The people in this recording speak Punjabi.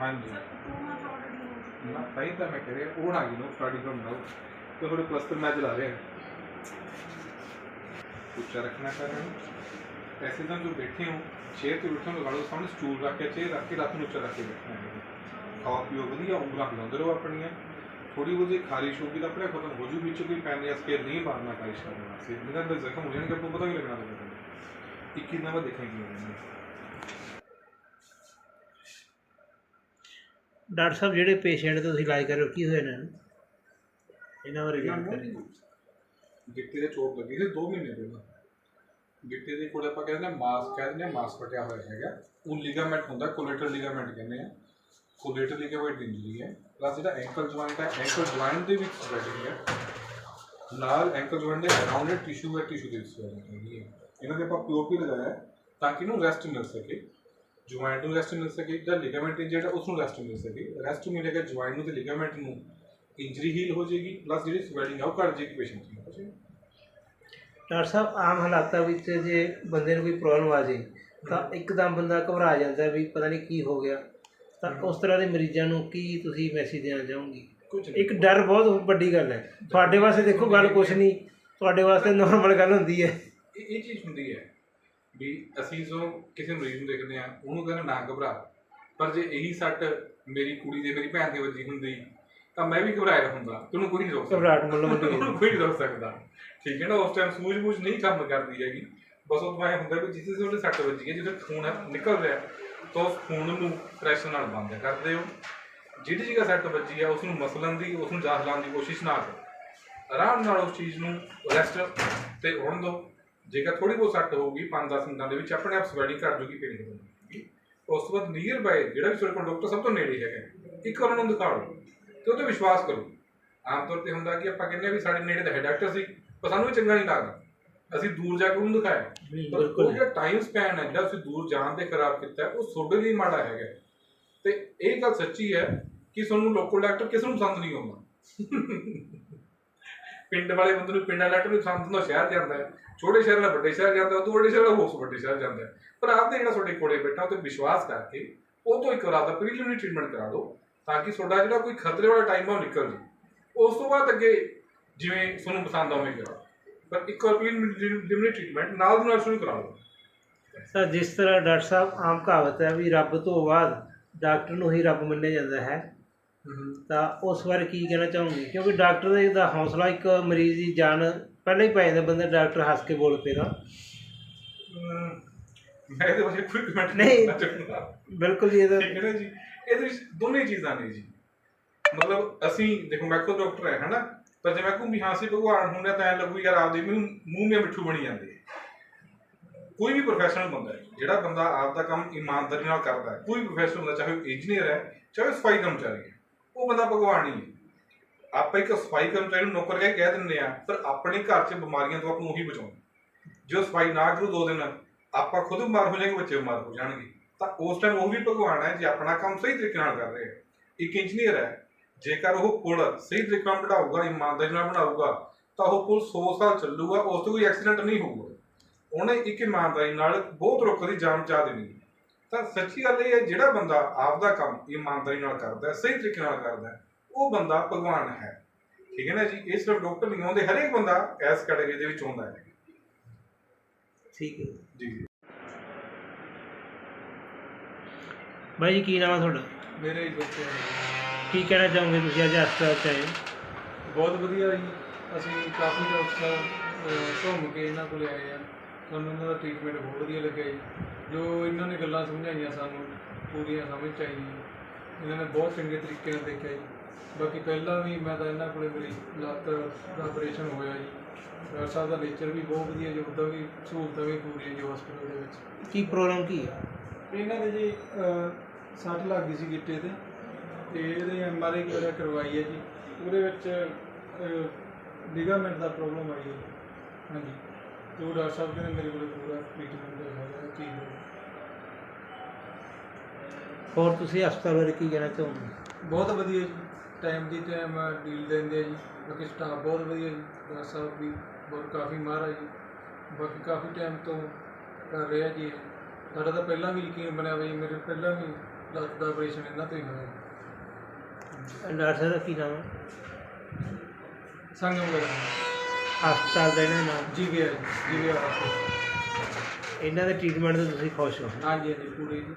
ਹਾਂਜੀ। ਨਾ ਤਾਂ ਹੀ ਤਾਂ ਮੈਂ ਕਹਿ ਰਿਹਾ, ਉਹ ਨਾ ਗਿਨੋ ਸਟਾਰਟਿੰਗ ਫਰਮ ਨਾਓ ਤੇ ਥੋੜੇ ਪਲਸਟਰ ਮੈਂ ਚਲਾ ਰਿਹਾ। ਉੱਚਾ ਰੱਖਣਾ ਕਰ ਰਹੇ। ਐਸੇ ਤਾਂ ਜੋ ਬੈਠੇ ਹੋ ਚੇਅਰ ਤੇ ਬੈਠੇ ਹੋ, ਲਗਾ ਲਓ, ਸਾਹਮਣੇ ਸਟੂਲ ਰੱਖ ਕੇ ਚੇਅਰ ਰੱਖ ਕੇ ਲੱਤ ਨੂੰ ਉੱਚਾ ਰੱਖ ਕੇ ਬੈਠਣਾ ਹੈ। ਖਾਓ ਪੀਓ, ਵਧੀਆ ਉਂਗਲਾਂ ਹਿਲਾਉਂਦੇ ਰਹੋ ਆਪਣੀਆਂ। ਥੋੜੀ ਬਹੁਤੀ ਖਾਰਿਸ਼ ਹੋਗੀ ਤਾਂ ਆਪਣੇ ਖਤਮ ਹੋ ਜੂ ਵਿੱਚ ਕੋਈ ਪੈਨ ਜਾਂ ਸਕੇਲ ਨਹੀਂ ਮਾਰਨਾ, ਖਾਰਿਸ਼ ਕਰਨ ਵਾਸਤੇ। ਇਹਨਾਂ ਦਾ ਜ਼ਖਮ ਹੋ ਜਾਣਗੇ, ਆਪਾਂ ਪਤਾ ਵੀ ਲੱਗਣਾ ਲੱਗਣਾ ਇੱਕ ਹੀ ਨਵਾਂ ਦੇਖੇਂਗੇ। ਡਾਕਟਰ ਸਾਹਿਬ, ਜਿਹੜੇ ਪੇਸ਼ੈਂਟ ਤੁਸੀਂ ਇਲਾਜ ਕਰ ਰਹੇ ਹੋ, ਕੀ ਹੋਇਆ ਇਹਨਾਂ ਨੂੰ? ਇਹਨਾਂ ਬਾਰੇ ਜਾਣਕਾਰੀ? ਗਿੱਟੇ ਦੇ ਚੋਟ ਲੱਗੀ ਸੀ 2 ਮਹੀਨੇ ਪਹਿਲਾਂ। ਗਿੱਟੇ ਦੇ ਕੋਲ ਆਪਾਂ ਕਹਿੰਦੇ ਨੇ ਮਾਸ ਕਹਿੰਦੇ ਨੇ ਮਾਸ ਫਟਿਆ ਹੋਇਆ ਹੈਗਾ। ਉਹ ਲਿਗਾਮੈਂਟ ਹੁੰਦਾ ਕੋਲੇਟਰਲ ਲਿਗਾਮੈਂਟ ਕਹਿੰਦੇ ਆ। ਕੋਲੇਟਰਲ ਲਿਗਾਮੈਂਟ ਇੰਜਰੀ ਹੈ। ਪਲੱਸ ਜਿਹੜਾ ਐਂਕਲ ਜੁਆਇੰਟ ਹੈ ਐਂਕਲ ਜੁਆਇੰਟ ਦੇ ਵਿੱਚ ਸਵੈਲਿੰਗ ਹੈ। ਨਾਲ ਐਂਕਲ ਜੁਆਇੰਟ ਦੇ ਅਰਾਊਂਡ ਟਿਸ਼ੂ ਹੈ ਟਿਸ਼ੂ ਦੇ ਵਿੱਚ swelling ਹੈ। ਇਹਨਾਂ ਦੇ ਆਪਾਂ ਪੀਓਪੀ ਲਗਾਇਆ ਤਾਂ ਕਿ ਇਹਨੂੰ ਰੈਸਟ ਮਿਲ ਸਕੇ। ਜੁਆਇੰਟ ਨੂੰ ਰੈਸਟ ਮਿਲ ਸਕੇ ਜਿਹੜਾ ਲਿਗਾਮੈਂਟ ਜਿਹੜਾ ਉਸ ਨੂੰ ਰੈਸਟ ਮਿਲ ਸਕੇ। ਰੈਸਟ ਮਿਲੇਗਾ ਜੁਆਇੰਟ ਨੂੰ ਤੇ ਲਿਗਾਮੈਂਟ ਨੂੰ। ਇੰਜਰੀ ਹੀਲ ਹੋ ਜਾਏਗੀ ਪਲੱਸ ਜਿਹੜੀ ਸਵੈਲਿੰਗ ਆ ਉਹ ਘਟ ਜਾਏਗੀ ਪੇਸ਼ੈਂਟ ਦੀ ਡਾਕਟਰ ਸਾਹਿਬ ਆਮ ਹਾਲਾਤਾਂ ਵਿੱਚ ਜੇ ਬੰਦੇ ਨੂੰ ਕੋਈ ਪ੍ਰੋਬਲਮ ਆ ਜੇ ਤਾਂ ਇੱਕਦਮ ਬੰਦਾ ਘਬਰਾ ਜਾਂਦਾ ਵੀ ਪਤਾ ਨਹੀਂ ਕੀ ਹੋ ਗਿਆ। ਤਾਂ ਉਸ ਤਰ੍ਹਾਂ ਦੇ ਮਰੀਜ਼ਾਂ ਨੂੰ ਕੀ ਤੁਸੀਂ ਮੈਸੇਜ ਦੇਣਾ ਚਾਹੋਗੇ? ਕੁਝ ਇੱਕ ਡਰ ਬਹੁਤ ਵੱਡੀ ਗੱਲ ਹੈ। ਤੁਹਾਡੇ ਵਾਸਤੇ ਦੇਖੋ ਗੱਲ ਕੁਛ ਨਹੀਂ ਤੁਹਾਡੇ ਵਾਸਤੇ ਨਾਰਮਲ ਗੱਲ ਹੁੰਦੀ ਹੈ। ਇਹ ਚੀਜ਼ ਹੁੰਦੀ ਹੈ। ਵੀ ਅਸੀਂ ਜੋ ਕਿਸੇ ਮਰੀਜ਼ ਨੂੰ ਦੇਖਦੇ ਆ ਉਹਨੂੰ ਕਹਿੰਦੇ ਨਾ ਘਬਰਾ। ਪਰ ਜੇ ਇਹੀ ਸੱਟ ਮੇਰੀ ਕੁੜੀ ਦੇ ਮੇਰੀ ਭੈਣ ਦੇ ਵੱਜੀ ਹੁੰਦੀ ਤਾਂ ਮੈਂ ਵੀ ਘਬਰਾਇਆ ਹੁੰਦਾ। ਤੈਨੂੰ ਕੋਈ ਨਹੀਂ ਰੋਕ ਸਕਦਾ। ਉਹਨੂੰ ਹੈ ਕੋਈ ਨਹੀਂ ਰੋਕ ਸਕਦਾ। ਠੀਕ ਹੈ ਨਾ ਉਸ ਟਾਈਮ ਸੂਝ-ਬੂਝ ਨਹੀਂ ਕੰਮ ਕਰਦੀ ਹੈਗੀ। ਬਸ ਉਹ ਮੈਂ ਹੁੰਦਾ ਵੀ ਜਿੱਥੇ ਉਹਦੇ ਸੱਟ ਵੱਜੀ ਹੈ ਜਿੱਥੇ ਖੂਨ ਨਿਕਲ ਰਿਹਾ ਤਾਂ ਉਸ ਖੂਨ ਨੂੰ ਪ੍ਰੈਸ਼ਰ ਨਾਲ ਬੰਦ ਕਰਦੇ ਹੋ। ਜਿਹੜੀ ਜਗ੍ਹਾ ਸੱਟ ਵੱਜੀ ਹੈ ਉਸ ਨੂੰ ਮਸਲਣ ਦੀ ਉਸ ਨੂੰ ਜਾਹ ਲਾਉਣ ਦੀ ਕੋਸ਼ਿਸ਼ ਨਾ ਕਰੋ। ਆਰਾਮ ਨਾਲ ਉਸ ਚੀਜ਼ ਨੂੰ ਰੈਸਟ ਤੇ ਹੋਣ ਦਿਓ। ਜੇਕਰ ਥੋੜੀ ਬਹੁਤ ਸੱਟ ਹੋਊਗੀ 5-10 ਮਿੰਟਾਂ ਦੇ ਵਿੱਚ ਆਪਣੇ ਆਪ ਸਵੈਲਿੰਗ ਘਟ ਜੂਗੀ ਪੇਨ ਹੋ ਜਾਊਗੀ ਉਸ ਤੋਂ ਬਾਅਦ ਨੀਅਰ ਬਾਈ ਜਿਹੜਾ ਵੀ ਤੁਹਾਡੇ ਕੋਲ ਡਾਕਟਰ ਸਭ ਤੋਂ ਨੇੜੇ ਹੈਗਾ ਇੱਕ ਵਾਰ ਉਹਨੂੰ ਦਿਖਾ ਲਓ ਤੇ ਉਹ ਤੇ ਵਿਸ਼ਵਾਸ ਕਰੋ। ਆਮ ਤੌਰ ਤੇ ਹੁੰਦਾ ਕਿ ਆਪਾਂ ਕਹਿੰਦੇ ਆ ਵੀ ਸਾਡੇ ਨੇੜੇ ਤਾਂ ਹੈ ਡਾਕਟਰ ਸੀ ਪਰ ਸਾਨੂੰ ਵੀ ਚੰਗਾ ਨਹੀਂ ਲੱਗਦਾ। ਅਸੀਂ ਦੂਰ ਜਾ ਕੇ ਉਹਨੂੰ ਦਿਖਾਇਆ। ਪਰ ਉਹ ਜਿਹੜਾ ਟਾਈਮ ਸਪੈਨ ਹੈ ਜਿਹੜਾ ਤੁਸੀਂ ਦੂਰ ਜਾਣ ਤੇ ਖਰਾਬ ਕੀਤਾ ਉਹ ਤੁਹਾਡੇ ਲਈ ਮਾੜਾ ਹੈਗਾ। ਤੇ ਇਹ ਗੱਲ ਸੱਚੀ ਹੈ ਕਿ ਤੁਹਾਨੂੰ ਲੋਕਲ ਡਾਕਟਰ ਕਿਸੇ ਨੂੰ ਪਸੰਦ ਨਹੀਂ ਆਉਂਦਾ। ਪਿੰਡ ਵਾਲੇ ਬੰਦੇ ਨੂੰ ਪਿੰਡ ਵਾਲਾ ਡਾਕਟਰ ਨੂੰ ਪਸੰਦ ਹੁੰਦਾ ਸ਼ਹਿਰ ਜਾਂਦਾ ਹੈ। ਛੋਟੇ ਸ਼ਹਿਰ ਵਾਲਾ ਵੱਡੇ ਸ਼ਹਿਰ ਜਾਂਦਾ ਉਹ ਤੋਂ ਵੱਡੇ ਸ਼ਹਿਰ ਵਾਲਾ ਹੋਰ ਵੱਡੇ ਸ਼ਹਿਰ ਜਾਂਦਾ ਪਰ ਆਪਦੇ ਜਿਹੜਾ ਤੁਹਾਡੇ ਕੋਲੇ ਬੈਠਾ, ਉਹ ਤੇ ਵਿਸ਼ਵਾਸ ਕਰਕੇ ਉਹ ਤੋਂ ਇੱਕ ਵਾਰ ਆਪਦਾ ਪ੍ਰੀਲਿਮਿਨਰੀ ਟ੍ਰੀਟਮੈਂਟ ਕਰਾ ਦਿਓ ਤਾਂ ਕਿ ਤੁਹਾਡਾ ਜਿਹੜਾ ਕੋਈ ਖਤਰੇ ਵਾਲਾ ਟਾਈਮ ਆ ਉਹ ਨਿਕਲ ਜੇ। ਉਸ ਤੋਂ ਬਾਅਦ ਅੱਗੇ ਜਿਵੇਂ ਤੁਹਾਨੂੰ ਪਸੰਦ ਆਵੇਂ ਕਰਾ ਪਰ ਇੱਕ ਵਾਰ ਪ੍ਰੀਲਿਮਿਨਰੀ ਟ੍ਰੀਟਮੈਂਟ ਨਾਲ ਦੀ ਨਾਲ ਸ਼ੁਰੂ ਕਰਾ ਲਓ। ਸਰ, ਜਿਸ ਤਰ੍ਹਾਂ ਡਾਕਟਰ ਸਾਹਿਬ ਆਮ ਕਹਾਵਤ ਹੈ ਵੀ ਰੱਬ ਤੋਂ ਬਾਅਦ ਡਾਕਟਰ ਨੂੰ ਹੀ ਰੱਬ ਮੰਨਿਆ ਜਾਂਦਾ ਹੈ। ਤਾਂ ਉਸ ਬਾਰੇ ਕੀ ਕਹਿਣਾ ਚਾਹੋਗੇ? ਕਿਉਂਕਿ ਡਾਕਟਰ ਦਾ ਇਹਦਾ ਹੌਸਲਾ ਇੱਕ ਮਰੀਜ਼ ਦੀ ਜਾਨ ਪਹਿਲਾਂ ਹੀ ਪੈ ਜਾਂਦਾ ਬੰਦਾ ਡਾਕਟਰ ਹੱਸ ਕੇ ਬੋਲ ਪਏਗਾ ਮੈਂ ਇਹਦੇ ਬਾਰੇ ਕੋਈ ਕਮੈਂਟ ਨਹੀਂ। ਬਿਲਕੁਲ ਜੀ ਇਹਦਾ ਠੀਕ ਹੈ ਨਾ ਜੀ? ਇਹਦੇ ਵਿੱਚ ਦੋਨੇ ਚੀਜ਼ਾਂ ਨੇ ਜੀ। ਮਤਲਬ ਅਸੀਂ ਦੇਖੋ ਮੈਂ ਖੁਦ ਡਾਕਟਰ ਹੈ ਹਨਾ? ਪਰ ਜੇ ਮੈਂ ਕਹੂੰ ਵੀ ਹਾਂ ਸੀ ਭਗਵਾਨ ਹੁੰਦਾ ਤਾਂ ਐ ਲੱਗੂ ਯਾਰ ਆਪਦੇ ਮੂੰਹ ਮੂੰਹ ਮੇ ਮਿੱਠੂ ਬਣੀ ਜਾਂਦੇ। ਕੋਈ ਵੀ ਪ੍ਰੋਫੈਸ਼ਨਲ ਬੰਦਾ ਹੈ ਜਿਹੜਾ ਬੰਦਾ ਆਪਦਾ ਕੰਮ ਇਮਾਨਦਾਰੀ ਨਾਲ ਕਰਦਾ ਹੈ ਕੋਈ ਪ੍ਰੋਫੈਸ਼ਨਲ ਹੁੰਦਾ ਚਾਹੇ ਇੰਜੀਨੀਅਰ ਹੈ ਚਾਹੇ ਸਫ਼ਾਈ ਕਰਮਚਾਰੀ ਹੈ ਉਹ ਬੰਦਾ ਭਗਵਾਨ ਹੀ ਹੈ। ਆਪਾਂ ਇੱਕ ਸਫ਼ਾਈ ਕਰਮਚਾਰੀ ਨੂੰ ਨੌਕਰ ਕਹਿ ਕਹਿ ਦਿੰਦੇ ਆ, ਪਰ ਆਪਣੇ ਘਰ 'ਚ ਬਿਮਾਰੀਆਂ ਤੋਂ ਆਪਾਂ ਨੂੰ ਉਹੀ ਬਚਾਉਂਦਾ। ਜੋ ਸਫ਼ਾਈ ਨਾ ਕਰੂ ਦੋ ਦਿਨ, ਆਪਾਂ ਖੁਦ ਬਿਮਾਰ ਹੋ ਜਾਵਾਂਗੇ, ਬੱਚੇ ਬਿਮਾਰ ਹੋ ਜਾਣਗੇ। ਤਾਂ ਉਸ ਟਾਈਮ ਉਹ ਵੀ ਭਗਵਾਨ ਹੈ, ਜੇ ਆਪਣਾ ਕੰਮ ਸਹੀ ਤਰੀਕੇ ਨਾਲ ਕਰ ਰਿਹਾ ਹੈ। ਇੱਕ ਇੰਜੀਨੀਅਰ ਹੈ, ਜੇਕਰ ਉਹ ਪੁਲ ਸਹੀ ਤਰੀਕੇ ਨਾਲ ਬਣਾਊਗਾ, ਇਮਾਨਦਾਰੀ ਨਾਲ ਬਣਾਊਗਾ, ਤਾਂ ਉਹ ਪੁਲ 100 ਸਾਲ ਚੱਲੂਗਾ, ਉਸ ਤੋਂ ਕੋਈ ਐਕਸੀਡੈਂਟ ਨਹੀਂ ਹੋਊਗਾ। ਉਹਨੇ ਇੱਕ ਇਮਾਨਦਾਰੀ ਨਾਲ ਬਹੁਤ ਲੋਕਾਂ ਦੀ ਜਾਨ ਬਚਾ ਦੇਣੀ ਤਾਂ ਸੱਚੀ ਗੱਲ ਇਹ ਹੈ ਜਿਹੜਾ ਬੰਦਾ ਆਪਦਾ ਕੰਮ ਇਮਾਨਦਾਰੀ ਨਾਲ ਕਰਦਾ ਹੈ ਸਹੀ ਤਰੀਕੇ ਨਾਲ ਕਰਦਾ ਹੈ ਉਹ ਬੰਦਾ ਭਗਵਾਨ ਹੈ। ਠੀਕ ਹੈ ਨਾ ਜੀ? ਇਹ ਸਿਰਫ ਡਾਕਟਰ ਨਹੀਂ ਆਉਂਦੇ ਹਰੇਕ ਬੰਦਾ ਇਸ ਕੈਟਾਗਰੀ ਦੇ ਵਿੱਚ ਆਉਂਦਾ ਹੈ। ਠੀਕ ਹੈ। ਜੀ। ਬਾਈ ਜੀ ਕੀ ਨਾਮ ਹੈ ਤੁਹਾਡਾ? ਮੇਰੇ ਹੀ ਬੱਚੇ ਕੀ ਕਹਿਣਾ ਚਾਹੋਗੇ ਤੁਸੀਂ ਅੱਜ ਹਸਪਤਾਲ ਚ ਆਏ? ਬਹੁਤ ਵਧੀਆ ਜੀ। ਅਸੀਂ ਕਾਫੀ ਡਾਕਟਰ ਘੁੰਮ ਕੇ ਇਹਨਾਂ ਕੋਲ ਆਏ ਆ। ਸਾਨੂੰ ਇਹਨਾਂ ਦਾ ਟ੍ਰੀਟਮੈਂਟ ਬਹੁਤ ਵਧੀਆ ਲੱਗਿਆ ਜੀ। ਜੋ ਇਹਨਾਂ ਨੇ ਗੱਲਾਂ ਸਮਝਾਈਆਂ ਸਾਨੂੰ ਪੂਰੀਆਂ ਸਮਝ ਚ ਆਈਆਂ। ਇਹਨਾਂ ਨੇ ਬਹੁਤ ਚੰਗੇ ਤਰੀਕੇ ਨਾਲ ਦੇਖਿਆ ਜੀ। ਬਾਕੀ ਪਹਿਲਾਂ ਵੀ ਮੈਂ ਤਾਂ ਇਹਨਾਂ ਕੋਲੇ ਮੇਰੀ ਲੱਤ ਦਾ ਆਪਰੇਸ਼ਨ ਹੋਇਆ ਜੀ। ਡਾਕਟਰ ਸਾਹਿਬ ਦਾ ਨੇਚਰ ਵੀ ਬਹੁਤ ਵਧੀਆ ਜੀ ਉੱਦਾਂ ਵੀ ਸਹੂਲਤਾਂ ਵੀ ਪੂਰੀਆਂ ਜੀ ਹਸਪੀਟਲ ਦੇ ਵਿੱਚ। ਕੀ ਪ੍ਰੋਬਲਮ ਕੀ ਹੈ ਇਹਨਾਂ ਦੇ ਜੀ ਅਹ, ਸੱਟ ਲੱਗ ਗਈ ਸੀ ਗਿੱਟੇ ਤੇ। ਤੇ ਇਹਦੇ ਐਮਆਰਆਈ ਵਗੈਰਾ ਕਰਵਾਈ ਹੈ ਜੀ। ਉਹਦੇ ਵਿੱਚ ਲਿਗਾਮੈਂਟ ਦਾ ਪ੍ਰੋਬਲਮ ਆਈ ਹੈ ਜੀ। ਹਾਂਜੀ। ਤੇ ਉਹ ਡਾਕਟਰ ਸਾਹਿਬ ਕਹਿੰਦੇ ਮੇਰੇ ਕੋਲ ਪੂਰਾ ਟ੍ਰੀਟਮੈਂਟ ਹੈਗਾ ਠੀਕ ਹੈ ਹੋਰ ਤੁਸੀਂ ਹਸਪਤਾਲ ਬਾਰੇ ਕੀ ਕਹਿਣਾ ਚਾਹੋਗੇ? ਬਹੁਤ ਵਧੀਆ ਜੀ ਟਾਈਮ ਦੀ ਟਾਈਮ ਡੀਲ ਦਿੰਦੇ ਆ ਜੀ ਬਾਕੀ ਸਟਾਫ ਬਹੁਤ ਵਧੀਆ ਜੀ ਡਾਕਟਰ ਸਾਹਿਬ ਵੀ ਬਹੁਤ ਕਾਫੀ ਮਹਾਰਾਜ ਜੀ ਬਾਕੀ ਕਾਫੀ ਟਾਈਮ ਤੋਂ ਕਰ ਰਿਹਾ ਜੀ ਇਹ। ਸਾਡਾ ਤਾਂ ਪਹਿਲਾਂ ਵੀ ਯਕੀਨ ਬਣਿਆ ਹੋਇਆ ਜੀ ਮੇਰੇ ਪਹਿਲਾਂ ਵੀ ਲੱਤ ਦਾ ਆਪਰੇਸ਼ਨ ਇਹਨਾਂ ਤੋਂ ਹੀ ਹੋਇਆ ਡਾਕਟਰ ਸਾਹਿਬ ਦਾ ਕੀ ਨਾਮ ਹੈ? ਸੰਗਮ ਵਗੈਰਾ। ਹਸਪਤਾਲ ਦਾ ਇਹਨਾਂ ਦਾ ਨਾਮ? ਜੀਵੀਆਰ ਜੀਵੀਆਰ ਇਹਨਾਂ ਦੇ ਟ੍ਰੀਟਮੈਂਟ ਤੋਂ ਤੁਸੀਂ ਖੁਸ਼ ਹੋ? ਹਾਂਜੀ ਹਾਂਜੀ ਪੂਰੀ ਜੀ।